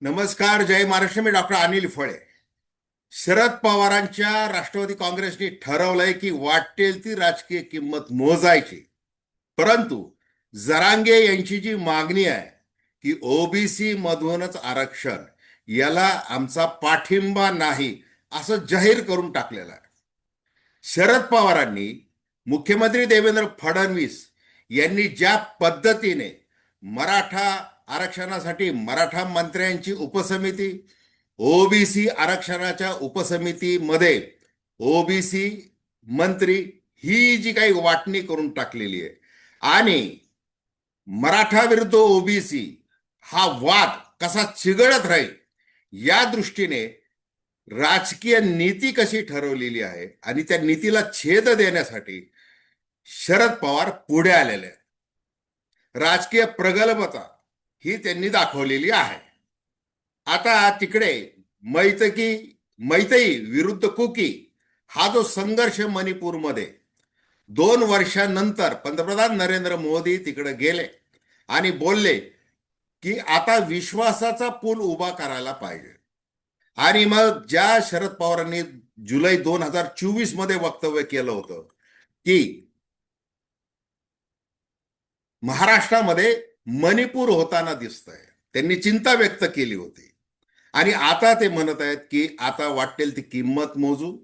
नमस्कार जय महाराष्ट्र. मी डॉक्टर अनिल फळे. शरद पवारांच्या राष्ट्रवादी काँग्रेसने ठरवलंय की वाटेल ती राजकीय किंमत मोजायची. परंतु जरांगे यांची जी मागणी आहे की ओबीसी मधूनच आरक्षण याला आमचा पाठिंबा नाही असं जाहीर करून टाकलेलं आहे. शरद पवारांनी मुख्यमंत्री देवेंद्र फडणवीस यांनी ज्या पद्धतीने मराठा आरक्षणासाठी मराठा मंत्र्यांची उपसमिती ओबीसी आरक्षणाच्या उपसमितीमध्ये ओबीसी मंत्री ही जी काही वाटणी करून टाकलेली आहे आणि मराठा विरुद्ध ओबीसी हा वाद कसा चिघळत राहील या दृष्टीने राजकीय नीती कशी ठरवलेली आहे आणि त्या नीतीला छेद देण्यासाठी शरद पवार पुढे आलेले आहेत. राजकीय प्रगल्भता ही त्यांनी दाखवलेली आहे. आता तिकडे मैतकी मैतई विरुद्ध कुकी हा जो संघर्ष मणिपूरमध्ये दोन वर्षानंतर पंतप्रधान नरेंद्र मोदी तिकडे गेले आणि बोलले की आता विश्वासाचा पूल उभा करायला पाहिजे. आणि मग ज्या शरद पवारांनी जुलै दोन हजार चोवीसमध्ये वक्तव्य केलं होतं की महाराष्ट्रामध्ये मणिपूर होताना दिसतंय. त्यांनी चिंता व्यक्त केली होती. आणि आता ते म्हणत आहेत की आता वाटेल ती किंमत मोजू.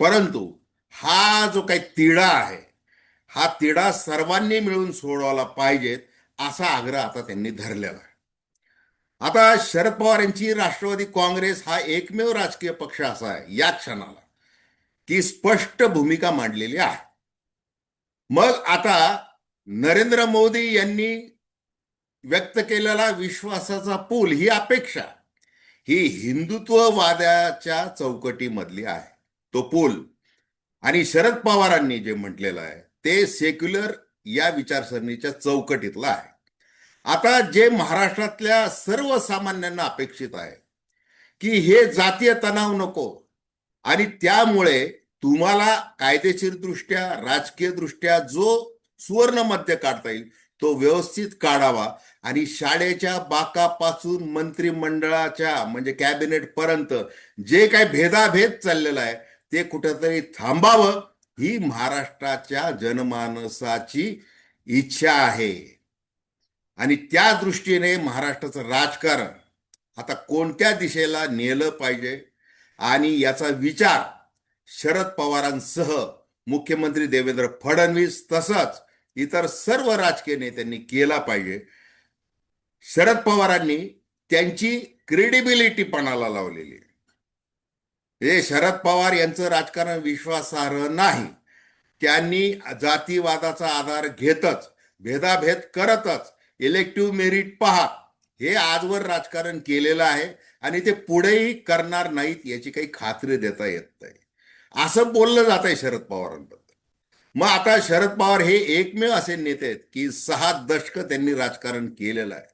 परंतु हा जो काही तिढा आहे हा तिढा सर्वांनी मिळून सोडवायला पाहिजेत असा आग्रह आता त्यांनी धरलेला आहे. आता शरद पवार यांची राष्ट्रवादी काँग्रेस हा एकमेव राजकीय पक्ष असा आहे या क्षणाला की स्पष्ट भूमिका मांडलेली आहे. मग आता नरेंद्र मोदी यांनी व्यक्त केलेला विश्वासाचा पूल ही अपेक्षा ही हिंदुत्ववादाच्या चौकटीमधली आहे. तो पूल आणि शरद पवारांनी जे म्हटलेलं आहे ते सेक्युलर या विचारसरणीच्या चौकटीतलं आहे. आता जे महाराष्ट्रातल्या सर्वसामान्यांना अपेक्षित आहे की हे जातीय तणाव नको आणि त्यामुळे तुम्हाला कायदेशीर दृष्ट्या राजकीय दृष्ट्या जो सुवर्ण मध्य काढता येईल तो व्यवस्थित काढावा. आणि शाळेच्या बाकापासून मंत्रिमंडळाच्या म्हणजे कॅबिनेट पर्यंत जे काही भेदाभेद चाललेला आहे ते कुठेतरी थांबावं ही महाराष्ट्राच्या जनमानसाची इच्छा आहे. आणि त्या दृष्टीने महाराष्ट्राचं राजकारण आता कोणत्या दिशेला नेलं पाहिजे? आणि याचा विचार शरद पवारांसह मुख्यमंत्री देवेंद्र फडणवीस तसंच इतर सर्व राजकीय नेत्यांनी केला पाहिजे. शरद पवारांनी त्यांची क्रेडिबिलिटी पणाला लावलेली आहे. हे शरद पवार यांचं राजकारण विश्वासार्ह नाही. त्यांनी जातीवादाचा आधार घेतच भेदाभेद करतच इलेक्टिव्ह मेरिट पहा. हे आजवर राजकारण केलेलं आहे आणि ते पुढेही करणार नाहीत याची काही खात्री देता येत नाही. असं बोललं जात आहे शरद पवारांबद्दल मग आता शरद पवार हे एकमेव असे नेते आहेत की सहा दशक त्यांनी राजकारण केलेलं आहे.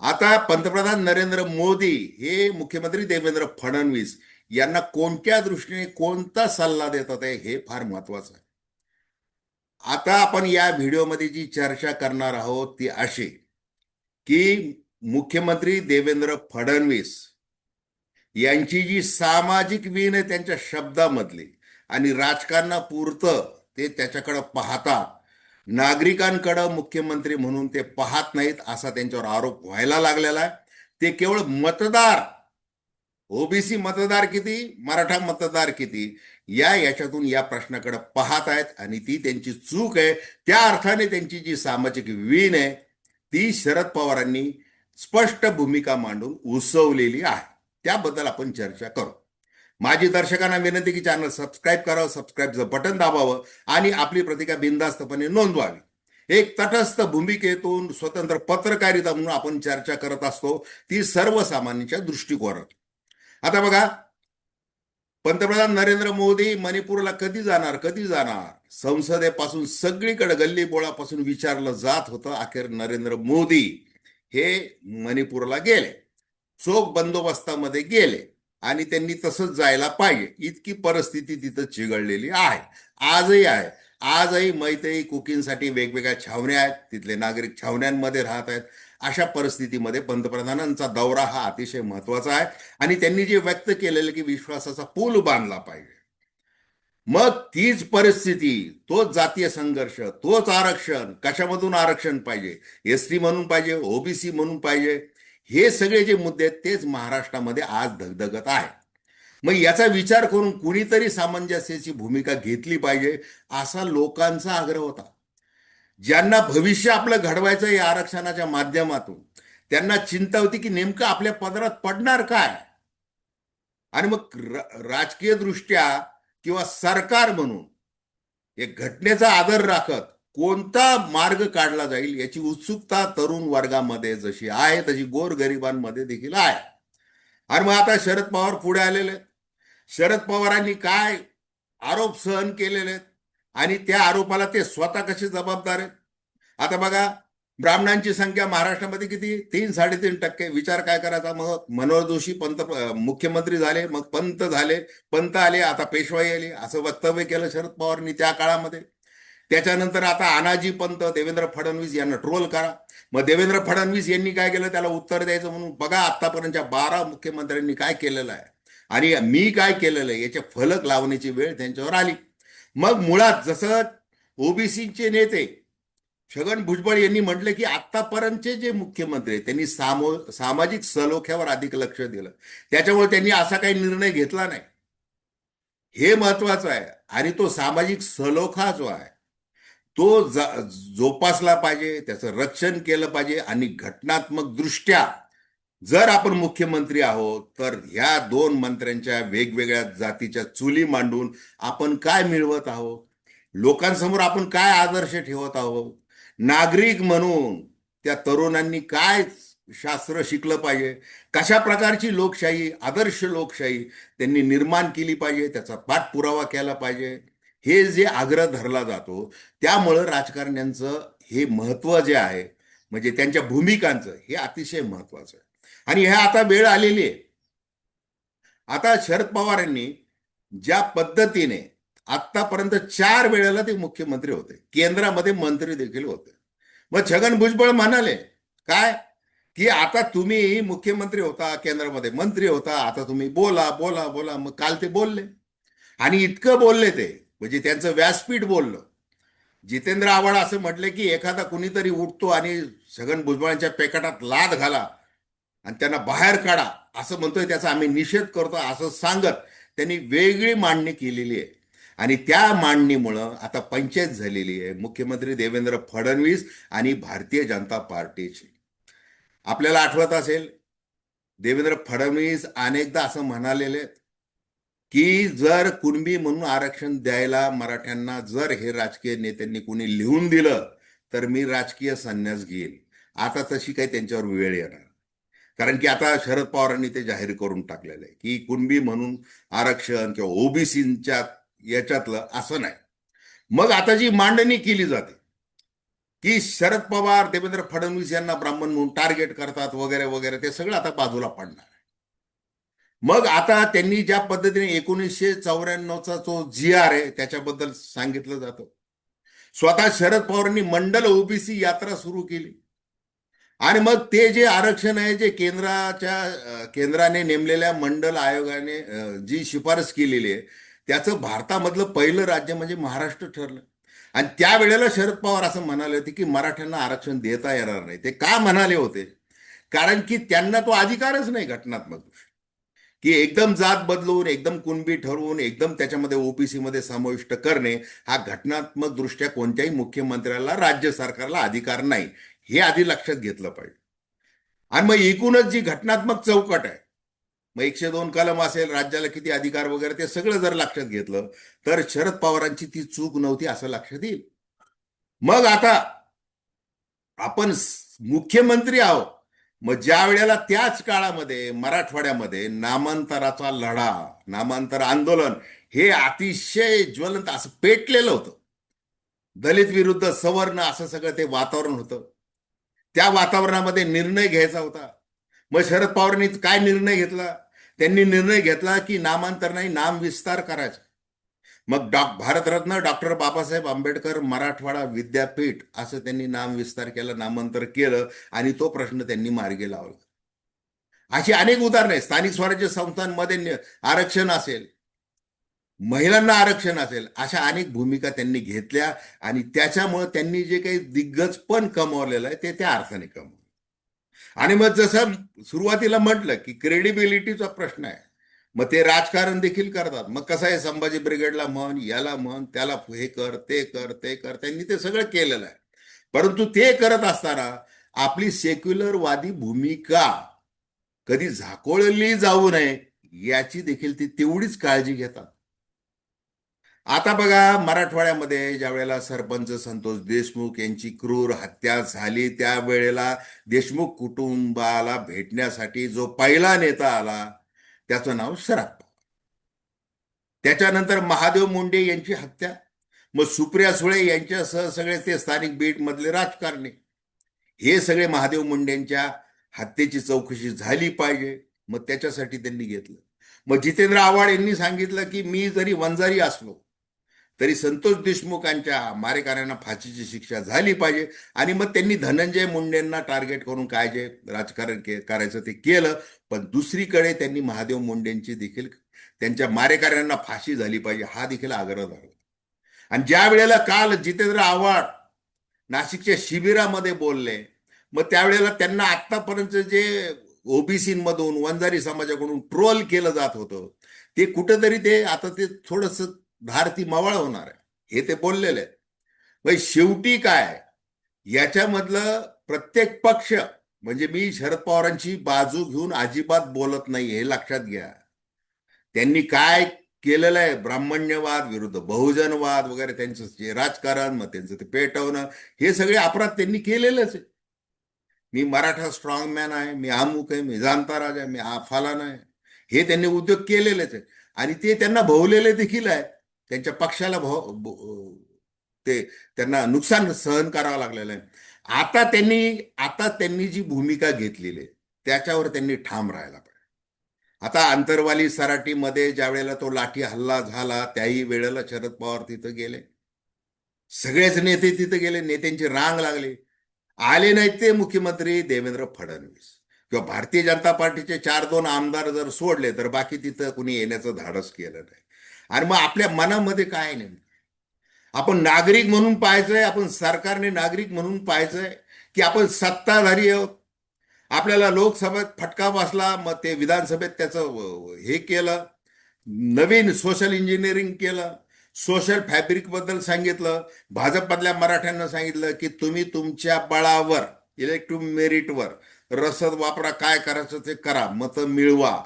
आता पंतप्रधान नरेंद्र मोदी हे मुख्यमंत्री देवेंद्र फडणवीस यांना कोणत्या दृष्टीने कोणता सल्ला देतात आहे हे फार महत्वाचं आहे. आता आपण या व्हिडिओमध्ये जी चर्चा करणार आहोत ती अशी की मुख्यमंत्री देवेंद्र फडणवीस यांची जी सामाजिक वीण आहे त्यांच्या शब्दामधली आणि राजकारणापुरतं ते त्याच्याकडं पाहतात. नागरिकांकडं मुख्यमंत्री म्हणून ते पाहत नाहीत असा त्यांच्यावर आरोप व्हायला लागलेला आहे. ते केवळ मतदार ओबीसी मतदार किती मराठा मतदार किती या याच्यातून या प्रश्नाकडे पाहत आहेत आणि ती त्यांची चूक आहे. त्या अर्थाने त्यांची जी सामाजिक वीण आहे ती शरद पवारांनी स्पष्ट भूमिका मांडून उसवलेली आहे. त्याबद्दल आपण चर्चा करू. माझी दर्शकांना विनंती की चॅनल सबस्क्राईब करावं सबस्क्राईबचं बटन दाबावं आणि आपली प्रतिका बिनधास्तपणे नोंदवावी. एक तटस्थ भूमिकेतून स्वतंत्र पत्रकारिता म्हणून आपण चर्चा करत असतो ती सर्वसामान्यांच्या दृष्टिकोनात. आता बघा पंतप्रधान नरेंद्र मोदी मणिपूरला कधी जाणार कधी जाणार? संसदेपासून सगळीकडे गल्ली बोळापासून विचारलं जात होतं अखेर नरेंद्र मोदी हे मणिपूरला गेले. चोख बंदोबस्तामध्ये गेले. आणि त्यांनी तसंच जायला पाहिजे. इतकी परिस्थिती तिथं चिघळलेली आहे. आजही आहे. आजही मैत्री कुकिंगसाठी वेगवेगळ्या छावण्या आहेत. तिथले नागरिक छावण्यांमध्ये राहत आहेत. अशा परिस्थितीमध्ये पंतप्रधानांचा दौरा हा अतिशय महत्त्वाचा आहे. आणि त्यांनी जे व्यक्त केलेलं की विश्वासाचा पूल बांधला पाहिजे. मग तीच परिस्थिती तोच जातीय संघर्ष तोच आरक्षण कशामधून आरक्षण पाहिजे? एस टी म्हणून पाहिजे? ओबीसी म्हणून पाहिजे? हे सगळे जे मुद्दे आहेत तेच महाराष्ट्रामध्ये आज धगधगत आहे मग याचा विचार करून कुणीतरी सामंजस्याची भूमिका घेतली पाहिजे असा लोकांचा आग्रह होता. ज्यांना भविष्य आपलं घडवायचं या आरक्षणाच्या माध्यमातून त्यांना चिंता होती की नेमकं आपल्या पदरात पडणार काय? आणि मग राजकीय दृष्ट्या किंवा सरकार म्हणून एक घटनेचा आदर राखत कोणता मार्ग काढला जाईल याची उत्सुकता तरुण वर्गामध्ये जशी आहे तशी गोरगरिबांमध्ये देखील आहे. आणि मग आता शरद पवार पुढे आलेले आहेत. शरद पवारांनी काय आरोप सहन केलेले आहेत? आणि त्या आरोपाला ते स्वतः कसे जबाबदार आहेत? आता बघा ब्राह्मणांची संख्या महाराष्ट्रामध्ये किती? तीन साडेतीन टक्के. विचार काय करायचा? मग मनोहर जोशी पंत मुख्यमंत्री झाले मग पंत झाले. पंत आले आता पेशवाई आली. असं वक्तव्य केलं शरद पवारांनी त्या काळामध्ये. त्याच्यानंतर आता आनाजी पंत देवेंद्र फडणवीस यांना ट्रोल करा. मग देवेंद्र फडणवीस यांनी काय केलं? त्याला उत्तर द्यायचं म्हणून बघा आतापर्यंतच्या बारा मुख्यमंत्र्यांनी काय केलेलं आहे. आणि मी काय केलेलं आहे? याचे फलक लावण्याची वेळ त्यांच्यावर आली. मग मुळात जसं ओबीसीचे नेते छगन भुजबळ यांनी म्हटलं की आतापर्यंतचे जे मुख्यमंत्री आहेत, त्यांनी सामो सामाजिक सलोख्यावर अधिक लक्ष दिलं. त्याच्यामुळे त्यांनी असा काही निर्णय घेतला नाही. हे महत्वाचं आहे. आणि तो सामाजिक सलोखा जो आहे तो जोपासला पाहिजे त्याचं रक्षण केलं पाहिजे आणि घटनात्मक दृष्ट्या जर आपण मुख्यमंत्री आहोत तर ह्या दोन मंत्र्यांच्या वेगवेगळ्या जातीच्या चुली मांडून आपण काय मिळवत आहोत? लोकांसमोर आपण काय आदर्श ठेवत आहोत? नागरिक म्हणून त्या तरुणांनी काय शास्त्र शिकलं पाहिजे? कशा प्रकारची लोकशाही आदर्श लोकशाही त्यांनी निर्माण केली पाहिजे? त्याचा पाठपुरावा केला पाहिजे? हे जे आग्रह धरला जातो त्यामुळं राजकारण्यांचं हे महत्त्व जे आहे म्हणजे त्यांच्या भूमिकांचं हे अतिशय महत्वाचं आहे. आणि ह्या आता वेळ आलेली आहे. आता शरद पवार यांनी ज्या पद्धतीने आतापर्यंत चार वेळेला ते मुख्यमंत्री होते. केंद्रामध्ये मंत्री देखील होते. मग छगन भुजबळ म्हणाले काय? की आता तुम्ही मुख्यमंत्री होता केंद्रामध्ये मंत्री होता आता तुम्ही बोला बोला बोला. मग काल ते बोलले. आणि इतकं बोलले ते म्हणजे त्यांचं व्यासपीठ बोललं. जितेंद्र आव्हाड असं म्हटले की एखादा कुणीतरी उठतो आणि छगन भुजबळांच्या पेकटात लाद घाला आणि त्यांना बाहेर काढा असं म्हणतोय त्याचा आम्ही निषेध करतो असं सांगत त्यांनी वेगळी मांडणी केलेली आहे. आणि त्या मांडणीमुळं आता पंचायत झालेली आहे मुख्यमंत्री देवेंद्र फडणवीस आणि भारतीय जनता पार्टीची. आपल्याला आठवत असेल देवेंद्र फडणवीस अनेकदा असं म्हणालेले आहेत की जर कुणबी म्हणून आरक्षण द्यायला मराठ्यांना जर हे राजकीय नेत्यांनी कुणी लिहून दिलं तर मी राजकीय संन्यास घेईल आता तशी काही त्यांच्यावर वेळ येणार. कारण की आता शरद पवारांनी ते जाहीर करून टाकलेलं आहे की कुणबी म्हणून आरक्षण किंवा ओबीसीच्या याच्यातलं असं नाही. मग आता जी मांडणी केली जाते की शरद पवार देवेंद्र फडणवीस यांना ब्राह्मण म्हणून टार्गेट करतात वगैरे वगैरे ते सगळं आता बाजूला पडणार मग आता त्यांनी ज्या पद्धतीने एकोणीसशे चौऱ्याण्णवचा जो जी आर आहे त्याच्याबद्दल सांगितलं जातं. स्वतः शरद पवारांनी मंडल ओबीसी यात्रा सुरू केली. आणि मग ते जे आरक्षण आहे जे केंद्राच्या केंद्राने नेमलेल्या मंडल आयोगाने जी शिफारस केलेली आहे त्याचं भारतामधलं पहिलं राज्य म्हणजे महाराष्ट्र ठरलं. आणि त्यावेळेला शरद पवार असं म्हणाले होते की मराठ्यांना आरक्षण देता येणार नाही. ते का म्हणाले होते? कारण की त्यांना तो अधिकारच नाही घटनात्मक. की एकदम जात बदलून एकदम कुणबी ठरवून एकदम त्याच्यामध्ये ओबीसीमध्ये समाविष्ट करणे हा घटनात्मक दृष्ट्या कोणत्याही मुख्यमंत्र्याला राज्य सरकारला अधिकार नाही. हे आधी लक्षात घेतलं पाहिजे. आणि मग एकूणच जी घटनात्मक चौकट आहे मग एकशे दोन कलम असेल राज्याला किती अधिकार वगैरे ते सगळं जर लक्षात घेतलं तर शरद पवारांची ती चूक नव्हती असं लक्षात येईल. मग आता आपण मुख्यमंत्री आहोत. मग ज्या वेळेला त्याच काळामध्ये मराठवाड्यामध्ये नामांतराचा लढा नामांतर आंदोलन हे अतिशय ज्वलंत असं पेटलेलं होतं. दलित विरुद्ध सवर्ण असं सगळं ते वातावरण होतं. त्या वातावरणामध्ये निर्णय घ्यायचा होता. मग शरद पवारांनी काय निर्णय घेतला? त्यांनी निर्णय घेतला की नामांतर नाही नाम विस्तार करायचा. मग डॉ भारतरत्न डॉक्टर बाबासाहेब आंबेडकर मराठवाडा विद्यापीठ असं त्यांनी नाम विस्तार केला नामांतर केलं आणि तो प्रश्न त्यांनी मार्गी लावला. अशी अनेक उदाहरणं आहेत. स्थानिक स्वराज्य संस्थांमध्ये आरक्षण असेल महिलांना आरक्षण असेल अशा अनेक भूमिका त्यांनी घेतल्या आणि त्याच्यामुळे त्यांनी जे काही दिग्गज पण कमवलेलं आहे ते त्या अर्थाने कमवलं. आणि मग जसं सुरुवातीला म्हटलं की क्रेडिबिलिटीचा प्रश्न आहे. मग ते राजकारण देखील करतात. मग कसं आहे संभाजी ब्रिगेडला म्हण याला म्हण त्याला हे कर ते कर ते कर त्यांनी ते सगळं केलेलं आहे. परंतु ते करत असताना आपली सेक्युलरवादी भूमिका कधी झाकोळली जाऊ नये याची देखील ती तेवढीच काळजी घेतात. आता बघा मराठवाड्यामध्ये ज्या वेळेला सरपंच संतोष देशमुख यांची क्रूर हत्या झाली त्यावेळेला देशमुख कुटुंबाला भेटण्यासाठी जो पहिला नेता आला त्याचं नाव शरद पवार. त्याच्यानंतर महादेव मुंडे यांची हत्या. मग सुप्रिया सुळे यांच्यासह सगळे ते स्थानिक बीट मधले राजकारणी. हे सगळे महादेव मुंडेंच्या हत्येची चौकशी झाली पाहिजे. मग त्याच्यासाठी त्यांनी घेतलं. मग जितेंद्र आव्हाड यांनी सांगितलं की मी जरी वंजारी असलो तरी संतोष देशमुखांच्या मारेकऱ्यांना फाशीची शिक्षा झाली पाहिजे. आणि मग त्यांनी धनंजय मुंडेंना टार्गेट करून काय जे राजकारण के करायचं ते केलं. पण दुसरीकडे त्यांनी महादेव मुंडेंची देखील त्यांच्या मारेकऱ्यांना फाशी झाली पाहिजे हा देखील आग्रह धरला. आणि ज्या वेळेला काल जितेंद्र आव्हाड नाशिकच्या शिबिरामध्ये बोलले मग त्यावेळेला त्यांना आतापर्यंत जे ओबीसीमधून वंजारी समाजाकडून ट्रोल केलं जात होतं ते कुठंतरी ते आता ते थोडस धार ती मवाळ होणार आहे. हे ते बोललेले आहेत. म्हणजे शेवटी काय याच्यामधलं प्रत्येक पक्ष म्हणजे मी शरद पवारांची बाजू घेऊन अजिबात बोलत नाही हे लक्षात घ्या. त्यांनी काय केलेलं आहे? ब्राह्मण्यवाद विरुद्ध बहुजनवाद वगैरे त्यांचं जे राजकारण मग त्यांचं ते पेटवणं हे सगळे अपराध त्यांनी केलेलेच आहे मी मराठा स्ट्रॉंग मॅन आहे मी अमुक आहे मी जाणता राजा आहे मी आ आहे. हे त्यांनी उद्योग केलेलेच आहे आणि ते त्यांना भोवलेले देखील आहे त्यांच्या पक्षाला भो ते त्यांना नुकसान सहन करावं लागलेलं आहे. आता त्यांनी आता त्यांनी जी भूमिका घेतलेली आहे त्याच्यावर त्यांनी ठाम राहायला पाहिजे. आता आंतरवाली सराटीमध्ये ज्या वेळेला तो लाठी हल्ला झाला त्याही वेळेला शरद पवार तिथं गेले. सगळेच नेते तिथं गेले नेत्यांची रांग लागली. आले नाहीत ते मुख्यमंत्री देवेंद्र फडणवीस. किंवा भारतीय जनता पार्टीचे चार दोन आमदार जर सोडले तर बाकी तिथं कुणी येण्याचं धाडस केलं नाही. आणि मग आपल्या मनामध्ये काय आहे नेमकं? आपण नागरिक म्हणून पाहायचंय आपण सरकारने नागरिक म्हणून पाहायचंय की आपण सत्ताधारी आहोत. आपल्याला लोकसभेत फटका बसला मग ते विधानसभेत त्याचं हे केलं. नवीन सोशल इंजिनिअरिंग केलं. सोशल फॅब्रिकबद्दल सांगितलं. भाजपमधल्या मराठ्यांना सांगितलं की तुम्ही तुमच्या बळावर इलेक्ट्रिक मेरिटवर रसद वापरा काय करायचं ते करा मतं मिळवा.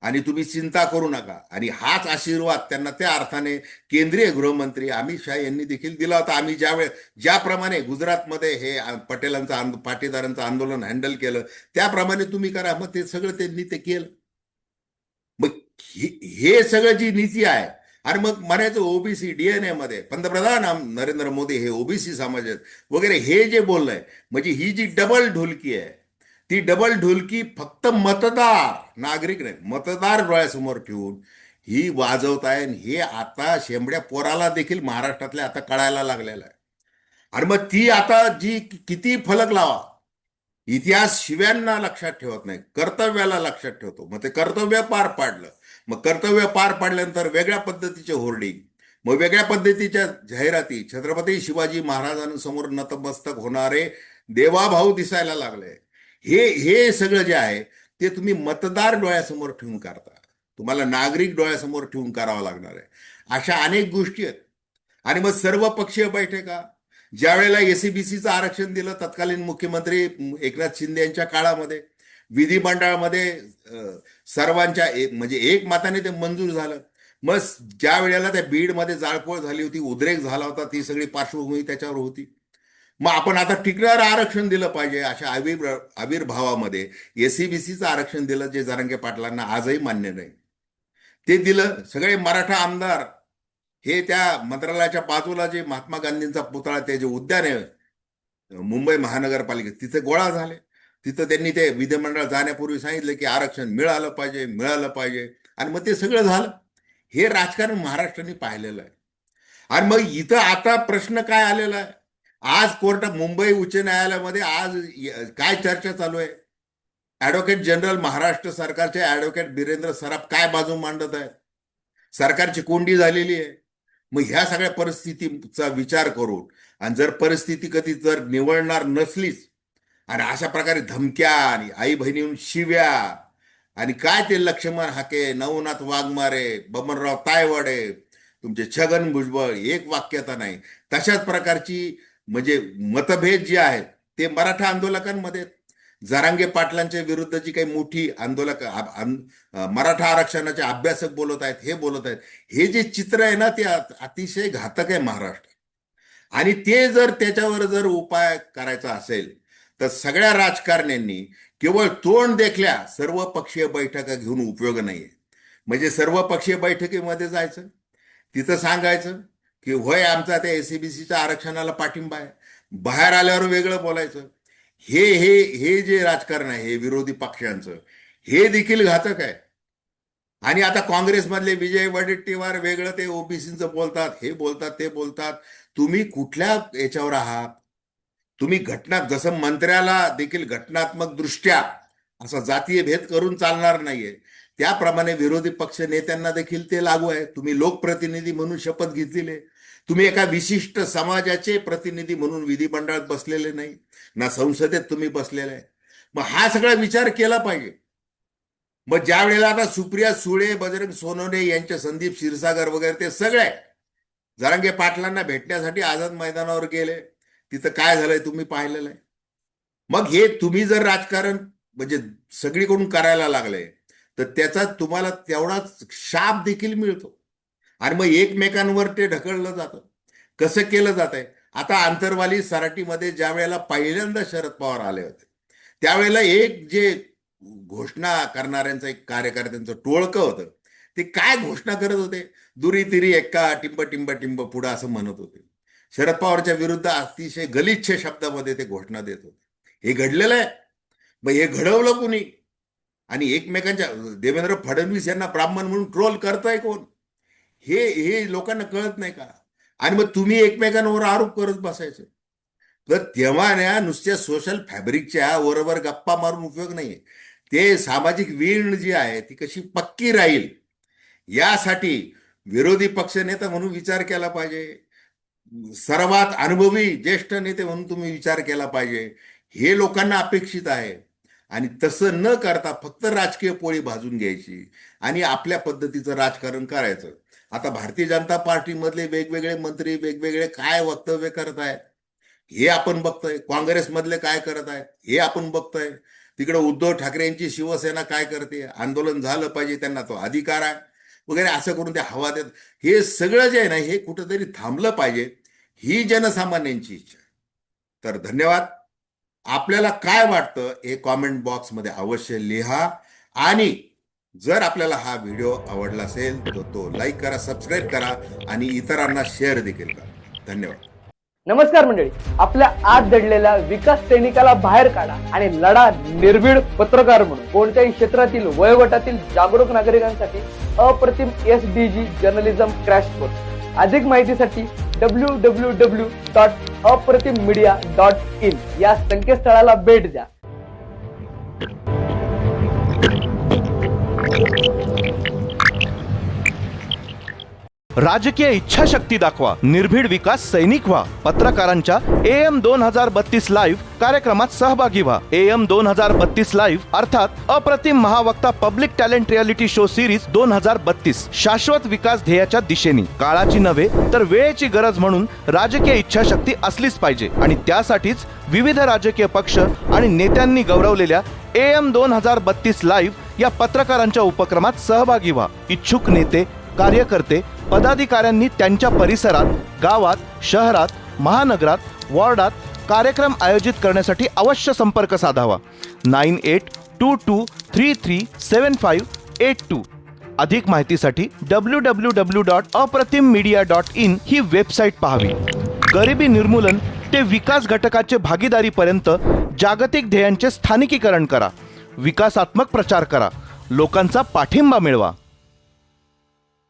आणि तुम्ही चिंता करू नका. आणि हाच आशीर्वाद त्यांना त्या अर्थाने केंद्रीय गृहमंत्री अमित शहा यांनी देखील दिला होता. आम्ही ज्यावेळेस ज्याप्रमाणे गुजरातमध्ये हे पटेलांचं आंद पाटीदारांचं आंदोलन हँडल केलं त्याप्रमाणे तुम्ही करा. मग ते सगळं त्यांनी ते केलं. मग हे हे सगळं जी नीती आहे आणि मग म्हणायचं ओबीसी डीएनए मध्ये पंतप्रधान आम- नरेंद्र मोदी हे ओबीसी समाज आहेत. वगैरे हे जे बोललंय म्हणजे ही जी डबल ढोलकी आहे ती डबल ढोलकी फक्त मतदार नागरिक नाही मतदार डोळ्यासमोर ठेवून ही वाजवताय आणि हे आता शेंबड्या पोराला देखील महाराष्ट्रातल्या आता कळायला लागलेलं आहे. आणि मग ती आता जी किती फलक लावा? इतिहास शिव्यांना लक्षात ठेवत नाही कर्तव्याला लक्षात ठेवतो. मग ते कर्तव्य पार पाडलं. मग कर्तव्य पार पाडल्यानंतर वेगळ्या पद्धतीचे होर्डिंग मग वेगळ्या पद्धतीच्या जाहिराती छत्रपती शिवाजी महाराजांसमोर नतमस्तक होणारे देवाभाऊ दिसायला लागले. हे हे सगळं जे आहे ते तुम्ही मतदार डोळ्यासमोर ठेवून करता तुम्हाला नागरिक डोळ्यासमोर ठेवून करावं लागणार आहे. अशा अनेक गोष्टी आहेत. आणि मग सर्व पक्षीय बैठका. ज्या वेळेला एसीबीसीचं आरक्षण दिलं तत्कालीन मुख्यमंत्री एकनाथ शिंदे यांच्या काळामध्ये विधिमंडळामध्ये सर्वांच्या एक म्हणजे एक मताने ते मंजूर झालं. मग ज्या वेळेला त्या बीडमध्ये जाळपोळ झाली होती उद्रेक झाला होता ती सगळी पार्श्वभूमी त्याच्यावर होती. मग आपण आता टिकणार आरक्षण दिलं पाहिजे अशा आविर् आविर्भावामध्ये. एसीबीसीचं आरक्षण दिलं जे जरांगे पाटलांना आजही मान्य नाही. ते दिलं सगळे मराठा आमदार हे त्या मंत्रालयाच्या बाजूला जे महात्मा गांधींचा पुतळा ते जे उद्यान आहे मुंबई महानगरपालिकेत तिथे गोळा झाले. तिथं त्यांनी ते विधिमंडळ जाण्यापूर्वी सांगितलं की आरक्षण मिळालं पाहिजे मिळालं पाहिजे. आणि मग ते सगळं झालं. हे राजकारण महाराष्ट्राने पाहिलेलं आहे. आणि मग इथं आता प्रश्न काय आलेला आहे? आज कोर्ट मुंबई उच्च न्यायालयामध्ये आज काय चर्चा चालू आहे? ऍडव्होकेट जनरल महाराष्ट्र सरकारचे ऍडव्होकेट बिरेंद्र सराफ काय बाजू मांडत आहे? सरकारची कोंडी झालेली आहे. मग ह्या सगळ्या परिस्थितीचा विचार करून आणि जर परिस्थिती कधी जर निवडणार नसलीच आणि अशा प्रकारे धमक्या आणि आई बहिणीहून शिव्या आणि काय ते लक्ष्मण हाके नवनाथ वाघमारे बबनराव तायवाडे तुमचे छगन भुजबळ एक वाक्यता नाही. तशाच प्रकारची म्हणजे मतभेद जे आहेत ते मराठा आंदोलकांमध्ये जारांगे जरांगे पाटलांच्या विरुद्ध जी काही मोठी आंदोलक मराठा आरक्षणाचे अभ्यासक बोलत आहेत हे बोलत आहेत हे जे चित्र आहे ना ते अतिशय घातक आहे महाराष्ट्र आणि ते जर त्याच्यावर जर उपाय करायचा असेल तर सगळ्या राजकारण्यांनी केवळ तोंड देखल्या सर्व पक्षीय बैठका घेऊन उपयोग नाहीये. म्हणजे सर्व पक्षीय बैठकीमध्ये जायचं तिथं सांगायचं की होय आमचा त्या एसीबीसीच्या आरक्षणाला पाठिंबा आहे. बाहेर आल्यावर वेगळं बोलायचं. हे हे हे जे राजकारण आहे हे विरोधी पक्षांचं हे देखील घातक आहे. आणि आता काँग्रेसमधले विजय वडेट्टीवार वेगळं ते ओबीसीचं बोलतात हे बोलतात ते बोलतात. तुम्ही कुठल्या याच्यावर आहात? तुम्ही घटना जसं मंत्र्याला देखील घटनात्मक दृष्ट्या असा जातीय भेद करून चालणार नाहीये त्याप्रमाणे विरोधी पक्ष नेत्यांना देखील ते लागू आहे. तुम्ही लोकप्रतिनिधी म्हणून शपथ घेतलेली आहे. तुम्ही एका विशिष्ट समाजाचे प्रतिनिधी म्हणून विधिमंडळात बसलेले नाही ना संसदेत तुम्ही बसलेले आहे. मग हा सगळा विचार केला पाहिजे. मग ज्या वेळेला आता सुप्रिया सुळे बजरंग सोनवणे यांचे संदीप क्षीरसागर वगैरे ते सगळे जरांगे पाटलांना भेटण्यासाठी आझाद मैदानावर गेले तिथं काय झालंय तुम्ही पाहिलेलं आहे. मग हे तुम्ही जर राजकारण म्हणजे सगळीकडून करायला लागले तर त्याचा तुम्हाला तेवढाच शाप देखील मिळतो. आणि मग एकमेकांवर ते ढकललं जातं. कसं केलं जात आहे आता आंतरवाली सराटीमध्ये ज्या वेळेला पहिल्यांदा शरद पवार आले होते त्यावेळेला एक जे घोषणा करणाऱ्यांचं एक कार्यकर्त्यांचं टोळकं होतं ते काय घोषणा करत होते? दुरी तिरी एक्का टिंब टिंब टिंब पुढं असं म्हणत होते. शरद पवारच्या विरुद्ध अतिशय गलिच्छ शब्दामध्ये ते घोषणा देत होते. हे घडलेलं आहे. मग हे घडवलं कुणी? आणि एकमेकांच्या देवेंद्र फडणवीस यांना ब्राह्मण म्हणून ट्रोल करताय कोण? हे हे लोकांना कळत नाही का? आणि मग तुम्ही एकमेकांवर आरोप करत बसायचं. तर तेव्हा ना नुसत्या सोशल फॅब्रिकच्या वरवर गप्पा मारून उपयोग नाहीये. ते सामाजिक वीण जी आहे ती कशी पक्की राहील यासाठी विरोधी पक्षनेता म्हणून विचार केला पाहिजे. सर्वात अनुभवी ज्येष्ठ नेते म्हणून तुम्ही विचार केला पाहिजे. हे लोकांना अपेक्षित आहे. आणि तसं न करता फक्त राजकीय पोळी भाजून घ्यायची. आणि आपल्या पद्धतीचं राजकारण करायचं. आता भारतीय जनता पार्टीमधले वेगवेगळे मंत्री वेगवेगळे काय वक्तव्य करत आहेत? हे आपण बघतोय. काँग्रेसमधले काय करत आहेत? हे आपण बघतोय. तिकडे उद्धव ठाकरे यांची शिवसेना काय करते? आंदोलन झालं पाहिजे त्यांना तो अधिकार आहे. वगैरे असं करून ते हवा देत हे सगळं जे आहे ना हे कुठंतरी थांबलं पाहिजे ही जनसामान्यांची इच्छा. आहे तर धन्यवाद. आपल्याला काय वाटतं हे कॉमेंट बॉक्समध्ये अवश्य लिहा. आणि जर आपल्याला हा व्हिडिओ आवडला असेल तर तो लाईक करा सबस्क्राईब करा आणि इतरांना शेअर देखील करा. धन्यवाद. नमस्कार मंडळी. आपल्या आत दडलेल्या विकास सैनिकाला बाहेर काढा आणि लढा निर्भीड पत्रकार म्हणून कोणत्याही क्षेत्रातील वयोगटातील जागरूक नागरिकांसाठी Apratim S D G journalism crash course अधिक माहितीसाठी W W W dot Apratim media dot in या संकेतस्थळाला भेट द्या. राजकीय इच्छाशक्ती दाखवा. निर्भीड विकास सैनिक व्हा. पत्रकारांच्या ए एम दोन हजार बत्तीस लाईव्ह कार्यक्रमात सहभागी व्हा. ए एम दोन हजार बत्तीस लाईव्ह अर्थात Apratim Mahavakta public talent reality show series दोन हजार बत्तीस. शाश्वत विकास ध्येयाच्या दिशेने. काळाची नव्हे तर वेळेची गरज म्हणून राजकीय इच्छाशक्ती असलीच पाहिजे. आणि त्यासाठीच विविध राजकीय पक्ष आणि नेत्यांनी गौरवलेल्या ए एम दोन हजार बत्तीस लाईव्ह या पत्रकारांच्या उपक्रमात सहभागी व्हा. इच्छुक नेते कार्यकर्ते पदाधिकाऱ्यांनी त्यांच्या परिसरात गावात शहरात महानगरात वॉर्डात कार्यक्रम आयोजित करण्यासाठी अवश्य संपर्क साधावा. Nine eight two two three three seven five eight two. अधिक माहितीसाठी W W W dot Apratim media dot in he website पाहावी. गरिबी निर्मूलन ते विकास घटकाचे भागीदारीपर्यंत जागतिक ध्येयांचे स्थानिकीकरण करा. विकासात्मक प्रचार करा. लोकांचा पाठिंबा मिळवा.